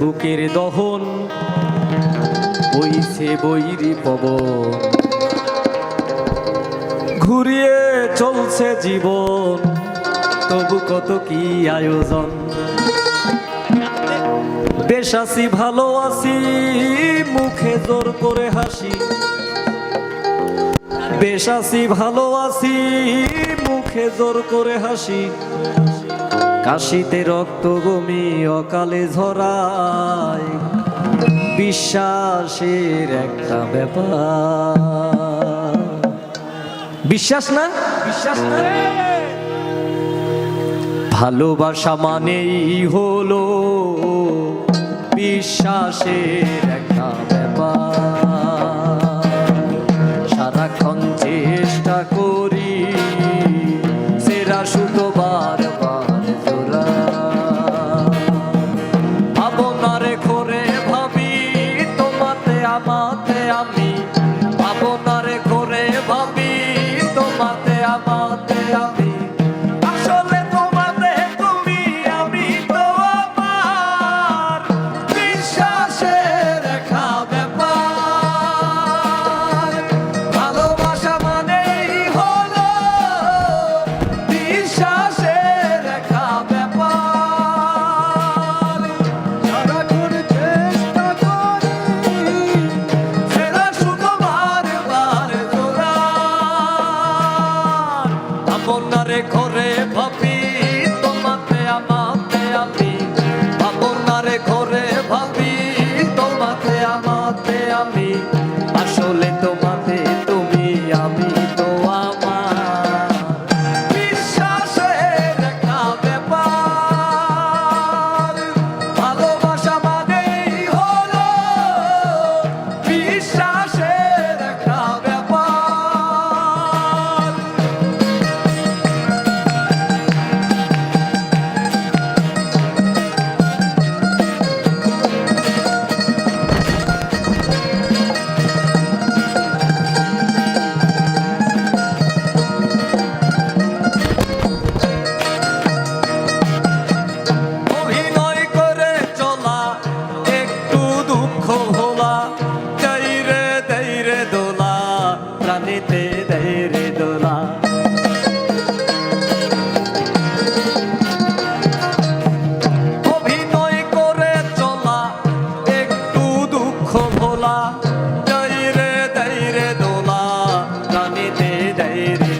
বুকের দহন, বইছে বইর পবন। ঘুরিয়ে চলছে জীবন, তবু কত কি আয়োজন? বেশ আসি ভালো আছি, মুখে জোর করে হাসি। বেশ আসি ভালো আছি, মুখে জোর করে হাসি। কাশিতে রক্ত গমি অকালে ধরায় বিশ্বাসের একটা ব্যাপার। বিশ্বাস না? বিশ্বাস না ভালোবাসা মানেই হলো বিশ্বাসের একটা ব্যাপার। সারাক্ষণ চেষ্টা করি puppy. যাই রে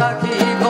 রাখিব।